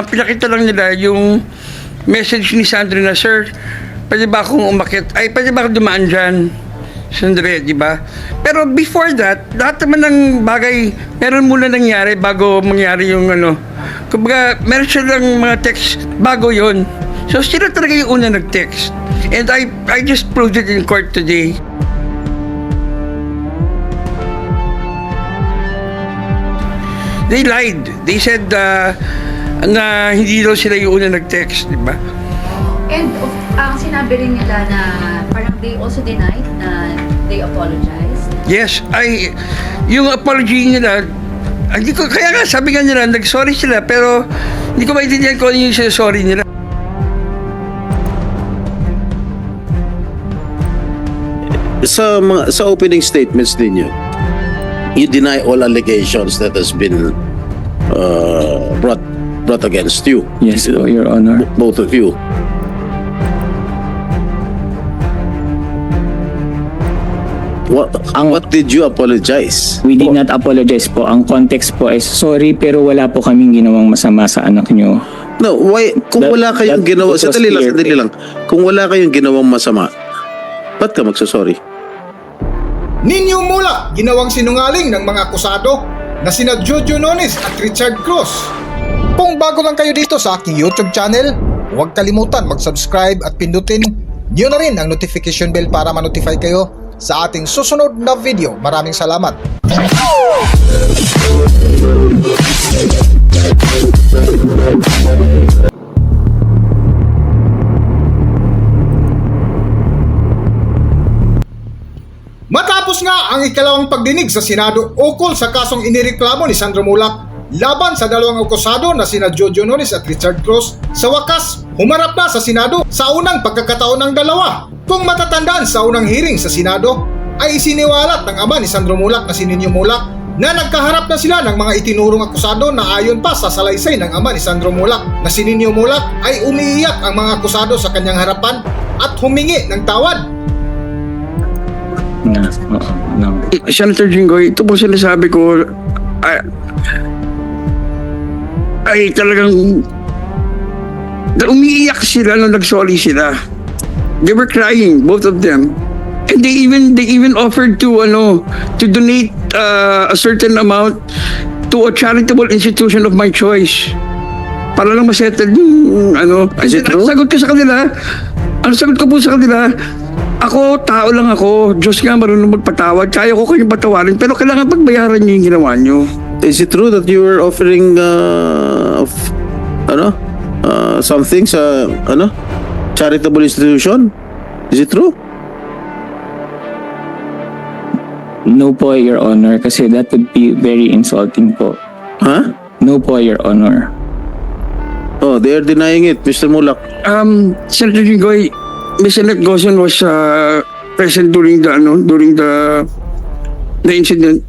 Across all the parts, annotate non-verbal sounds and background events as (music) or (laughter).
ang pinakita lang nila yung message ni Sandro na, Sir, pwede ba akong umakit? Ay, pwede ba akong dumaan dyan? Sandre, di ba? Pero before that, lahat naman ng bagay, meron muna nangyari bago mangyari yung ano. Kumbaga, meron silang mga text bago yon. So, sila talaga yung una nag-text. And I, I just proved it in court today. They lied. They said uh, na hindi daw sila yung una nag-text, di ba? And of, ang sinabi rin nila na parang they also denied na they apologized. Yes, ay yung apology nila, ay, hindi ko kaya nga sabi nga nila nag-sorry sila pero hindi ko maintindihan kung ano yung sorry nila. sa mga sa opening statements ninyo you deny all allegations that has been uh, brought brought against you Yes po, Your Honor. both of you what Ang- what did you apologize We did not apologize po. Ang context po is, sorry pero wala po kaming ginawang masama sa anak nyo. no why kung That- wala kayong that- ginawa that was sandali lang clear. sandali lang kung wala kayong ginawang masama ba't ka magsasorry Ninyo Mula, ginawang sinungaling ng mga akusado na sina Jojo Nones at Richard Cross. Kung bago lang kayo dito sa aking YouTube channel, huwag kalimutan mag-subscribe at pindutin niyo na rin ang notification bell para ma-notify kayo sa ating susunod na video. Maraming salamat. Matapos nga ang ikalawang pagdinig sa Senado ukol sa kasong inireklamo ni Sandro Mulak laban sa dalawang akusado na sina Jojo Nones at Richard Cross, sa wakas, humarap na sa Senado sa unang pagkakataon ng dalawa. Kung matatandaan sa unang hearing sa Senado, ay isiniwalat ng ama ni Sandro Mulak na si Ninyo Mulak na nagkaharap na sila ng mga itinurong akusado na ayon pa sa salaysay ng ama ni Sandro Mulak na si Ninyo Mulak ay umiiyak ang mga akusado sa kanyang harapan at humingi ng tawad Na, oo, no. Senator Jinggoy, ito po sinasabi ko ay, ay talagang na umiiyak sila nung nag-sorry sila. They were crying, both of them. And they even they even offered to ano to donate uh, a certain amount to a charitable institution of my choice. Para lang masettle yung ano. Is it true? sagot ko sa kanila, ang sagot ko po sa kanila, ako, tao lang ako. Diyos nga marunong magpatawad. Kaya ko kayong patawarin. Pero kailangan pagbayaran niyo yung ginawa niyo. Is it true that you were offering of, uh, something sa ano charitable institution? Is it true? No po, Your Honor, kasi that would be very insulting po. Huh? No po, Your Honor. Oh, they are denying it, Mr. Mulak. Um, Senator Jinggoy, Mr. Nick Gozon was uh, present during the, ano, during the, the incident.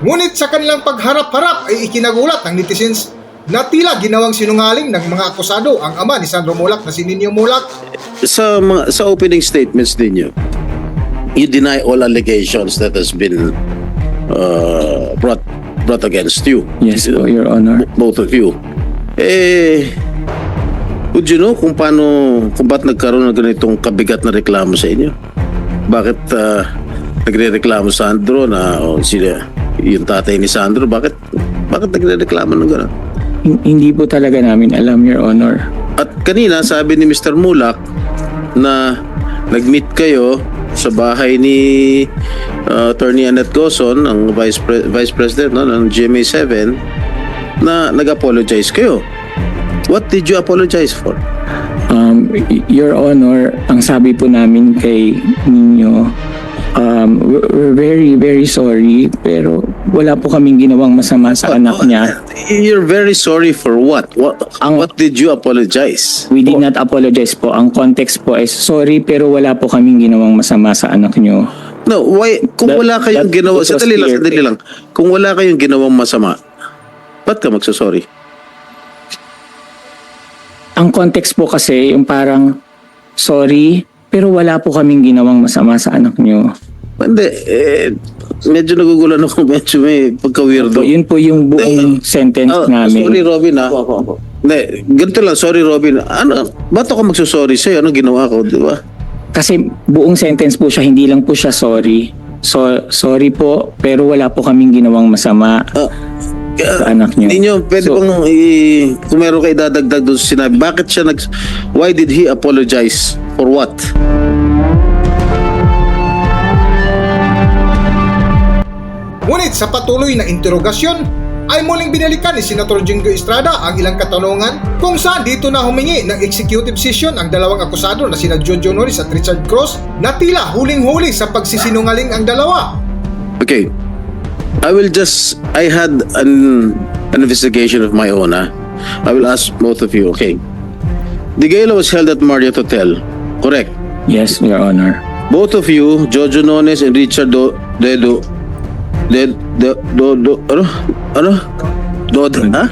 Ngunit sa kanilang pagharap-harap ay ikinagulat ng netizens na tila ginawang sinungaling ng mga akusado ang ama ni Sandro Mulak na si Ninyo Mulak Sa mga sa opening statements ninyo, you deny all allegations that has been uh, brought brought against you. Yes po, Your Honor. both of you. Eh, would you know kung paano, kung ba't nagkaroon ng ganitong kabigat na reklamo sa inyo? Bakit uh, nagre-reklamo Sandro na o sila, yung tatay ni Sandro, bakit bakit nagre-reklamo ng gano'n? Hin- Hindi po talaga namin alam, Your Honor. At kanina sabi ni Mr. Mulak na nag-meet kayo sa bahay ni uh, Attorney Annette Goson, ang Vice, Pre- Vice President no, ng GMA7, na nag-apologize kayo. What did you apologize for? Um, Your Honor, ang sabi po namin kay ninyo, um, we're very, very sorry, pero wala po kaming ginawang masama sa anak niya. You're very sorry for what? What, Ang- what did you apologize? We did not apologize po. Ang context po is, sorry, pero wala po kaming ginawang masama sa anak nyo. No, why, kung That- wala kayong that- ginawa, it was sandali lang, clear. sandali lang. Kung wala kayong ginawang masama, ba't ka magsasorry? Ang context po kasi, yung parang, sorry, pero wala po kaming ginawang masama sa anak nyo. Hindi, eh, medyo nagugulan ako, (laughs) medyo may pagka-weirdo. Yun po yung buong sentence Oh, namin. Sorry, Robin, ha? Hindi, ganito lang, sorry, Robin. Ano, ba't ako magsusorry sa'yo? Ano ginawa ko, di ba? Kasi buong sentence po siya, hindi lang po siya sorry. So, sorry po, pero wala po kaming ginawang masama Ah, sa anak niyo. Hindi nyo, pwede So, bang i- kung meron kayo dadagdag doon sa sinabi, bakit siya nag, why did he apologize? For what? Ngunit sa patuloy na interogasyon, ay muling binalikan ni Senator Jingo Estrada ang ilang katanungan kung saan dito na humingi ng executive session ang dalawang akusado na sina Jojo Norris at Richard Cross na tila huling-huli sa pagsisinungaling ang dalawa. Okay. I will just, I had an, an investigation of my own, ha? I will ask both of you, okay. The gala was held at Marriott Hotel, correct? Yes, Your Honor. Both of you, Jojo Nones and Richard Do, Dedo, Ded, do, do, do, ano? Ano? Dode, ha?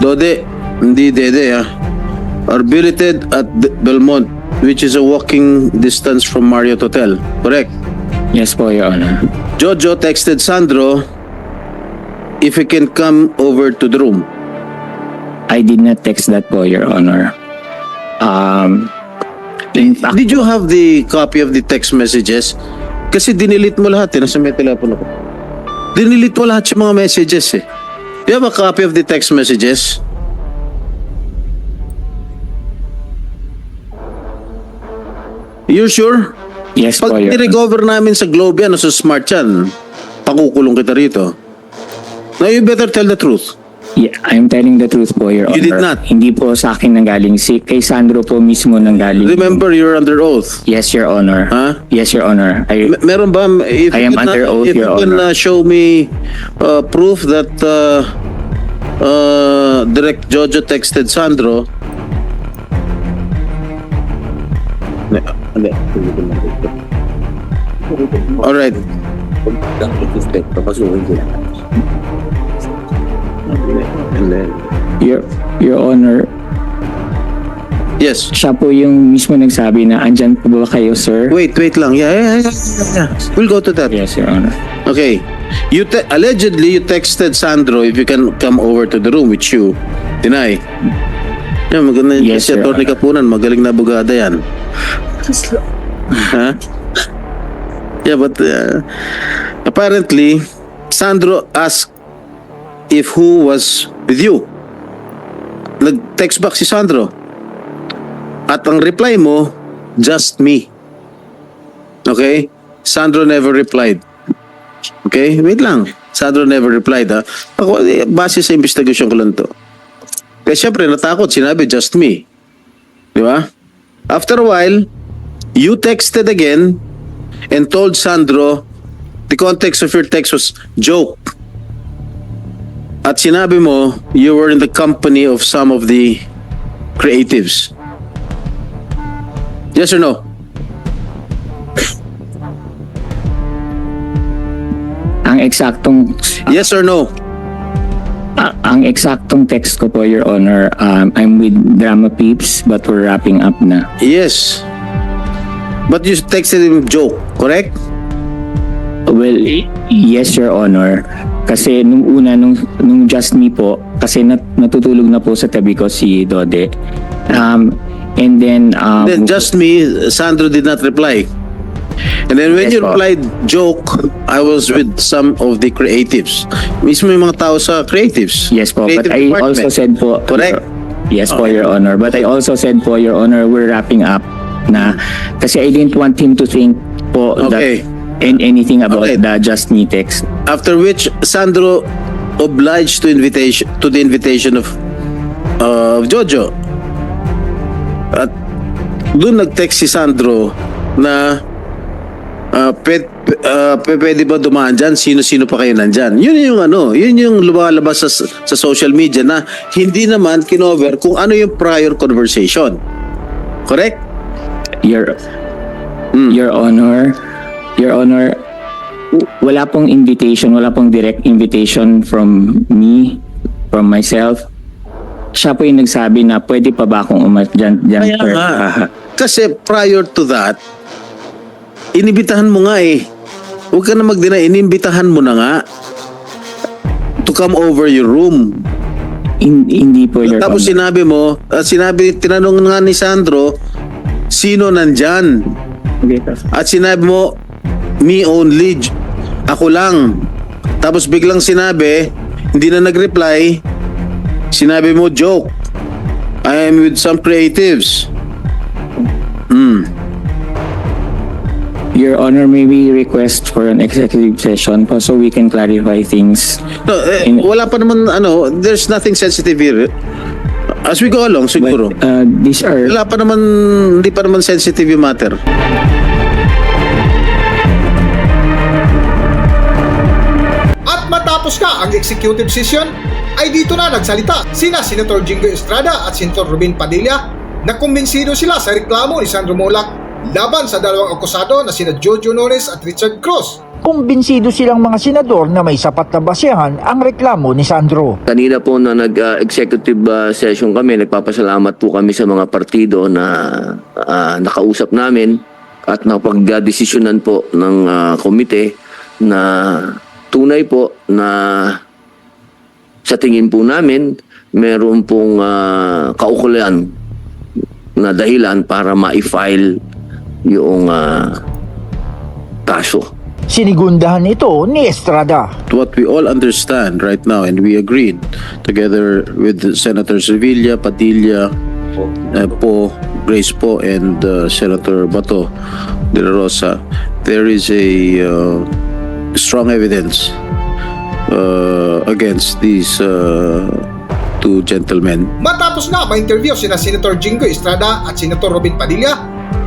Dode, hindi Dede, ha? Are billeted at Belmont, which is a walking distance from Marriott Hotel, correct? Yes po, Your Honor. Jojo texted Sandro if he can come over to the room. I did not text that po, Your Honor. Um, in fact, Did you have the copy of the text messages? Kasi dinilit mo lahat eh. Nasa may telepono ko. Dinilit mo lahat yung mga messages eh. Do you have a copy of the text messages? You sure? yes po, Pag Your Honor. nirecover namin sa Globe yan o sa Smart yan, pakukulong kita rito. Now you better tell the truth. Yeah, I'm telling the truth po, Your Honor. You did not? Hindi po sa akin nanggaling. Si, kay Sandro po mismo nanggaling. Remember, you're under oath. Yes, Your Honor. Ha? Yes, Your Honor. I, M- meron ba if I am you under oath, if Your you can Honor. uh, show me uh, proof that uh, uh, direct Jojo texted Sandro. All right. And then, Your, Your Honor, yes. siya po yung mismo nagsabi na andyan po ba kayo, sir? Wait, wait lang. Yeah, yeah, yeah, yeah, yeah. We'll go to that. Yes, Your Honor. Okay. You te- allegedly you texted Sandro if you can come over to the room with you. Deny. Yeah, maganda yun. Yes, Kasi Your Atty. Honor. Kapunan, magaling na bugada yan. ha? Yeah, but uh, apparently, Sandro asked if who was with you. Nag-text back si Sandro. At ang reply mo, just me. Okay? Sandro never replied. Okay? Wait lang. Sandro never replied ha. Ako, eh, base sa investigation ko lang to. Kaya syempre, natakot. Sinabi, just me. Di ba? After a while, you texted again and told Sandro the context of your text was joke. At sinabi mo, you were in the company of some of the creatives. Yes or no? Ang eksaktong Yes or no? Ah, ang eksaktong text ko po, Your Honor, um, I'm with Drama Peeps but we're wrapping up na. Yes. But you texted him joke, correct? Well, y- yes, Your Honor. Kasi nung una, nung, nung just me po, kasi nat, natutulog na po sa tabi ko si Dode. Um, and then, um, Then just me, Sandro did not reply. And then when Yes, you po. replied joke, I was with some of the creatives. Mismo yung mga tao sa creatives. yes po, but Creative I department. also said po, Correct. Yes po, Your Honor. But I also said po, Your Honor, we're wrapping up na kasi I didn't want him to think po Okay. that and anything about Okay. the just me text. After which Sandro obliged to invitation to the invitation of uh, of Jojo. At doon nag-text si Sandro na uh, pet, uh, pe- pwede ba dumaan dyan? Sino-sino pa kayo nandyan? Yun yung ano, yun yung lumalabas sa, sa social media na hindi naman kinover kung ano yung prior conversation. Correct? Your Hmm. Your Honor, Your Honor, wala pong invitation, wala pong direct invitation from me, from myself. Siya po yung nagsabi na pwede pa ba akong umat dyan, dyan Kaya sir? nga. Kasi prior to that, inibitahan mo nga eh. Huwag ka na mag-deny. Inimbitahan mo na nga to come over your room. Hin- hindi po, Your Tapos Honor. sinabi mo, at sinabi, tinanong nga ni Sandro, sino nandyan? Okay. At sinabi mo, me only, ako lang. Tapos biglang sinabi, hindi na nag-reply, sinabi mo, joke. I am with some creatives. Hmm. Your Honor, may we request for an executive session po so we can clarify things. No, eh, In- wala pa naman, ano, there's nothing sensitive here. As we go along, siguro. But uh, these are Wala pa naman, hindi pa naman sensitive yung matter. Matapos ka ang executive session, ay dito na nagsalita sina Senator Jingo Estrada at Senator Rubin Padilla na kumbinsido sila sa reklamo ni Sandro Mulak laban sa dalawang akusado na sina Jojo Nores at Richard Cruz. Kumbinsido silang mga senador na may sapat na basehan ang reklamo ni Sandro. Kanina po na nag-executive uh, session kami, nagpapasalamat po kami sa mga partido na uh, nakausap namin at napag-desisyonan po ng uh, komite na tunay po na sa tingin po namin meron pong uh, kaukulan na dahilan para ma-file yung uh, kaso. Sinigundahan ito ni Estrada. what we all understand right now and we agreed together with Senator Sevilla, Padilla, uh, Po, Grace Po, and uh, Senator Bato de la Rosa, there is a uh, strong evidence uh, against these uh, two gentlemen. Matapos nga ma-interview sina Senator Jingo Estrada at Senator Robin Padilla,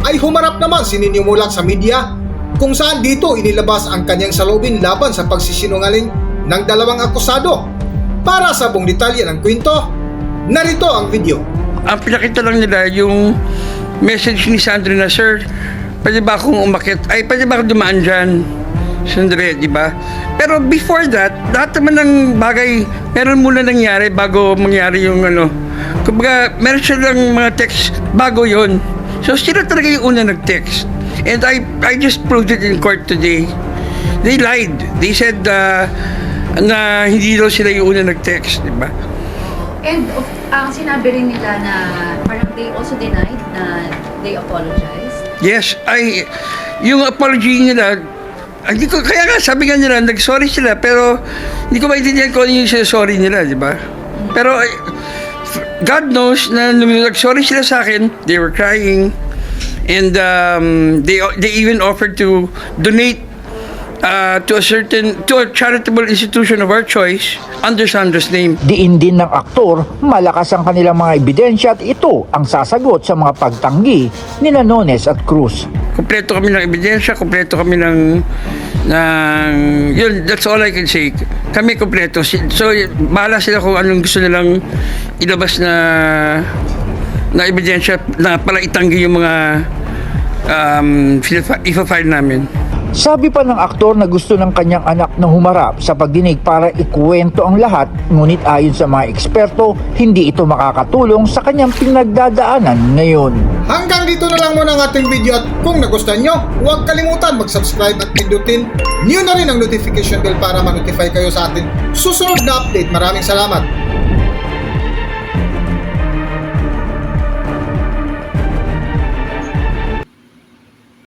ay humarap naman si Ninyo Mulak sa media kung saan dito inilabas ang kanyang salubin laban sa pagsisinungaling ng dalawang akusado. Para sa buong detalye ng kwento, narito ang video. ang pinakita lang nila yung message ni Sandro na, Sir, pwede ba akong umakit? Ay, pwede ba akong dumaan dyan? Sandre, di ba? Pero before that, lahat naman ng bagay, meron muna nangyari bago mangyari yung ano. Kumbaga, meron silang mga text bago yon. So, sila talaga yung una nag-text. And I, I just proved it in court today. They lied. They said uh, na hindi daw sila yung una nag-text, di ba? And of, ang sinabi rin nila na parang they also denied na they apologized. Yes, ay yung apology nila hindi ko kaya nga sabi nga nila nag-sorry sila pero hindi ko maintindihan kung ano yung sorry nila, di ba? Pero f- God knows na nag-sorry sila sa akin, they were crying and um, they they even offered to donate uh, to a certain to a charitable institution of our choice under Sandra's name. Diin din ng aktor, malakas ang kanilang mga ebidensya at ito ang sasagot sa mga pagtanggi ni Nones at Cruz. Kompleto kami ng ebidensya, kompleto kami ng ng yun, that's all I can say. Kami kompleto. So, bahala sila kung anong gusto nilang ilabas na na ebidensya na para itanggi yung mga um, ifa-file namin. Sabi pa ng aktor na gusto ng kanyang anak na humarap sa pagdinig para ikuwento ang lahat, ngunit ayon sa mga eksperto, hindi ito makakatulong sa kanyang pinagdadaanan ngayon. Hanggang dito na lang muna ang ating video at kung nagustuhan nyo, huwag kalimutan mag-subscribe at pindutin nyo na rin ang notification bell para ma-notify kayo sa ating susunod na update. Maraming salamat!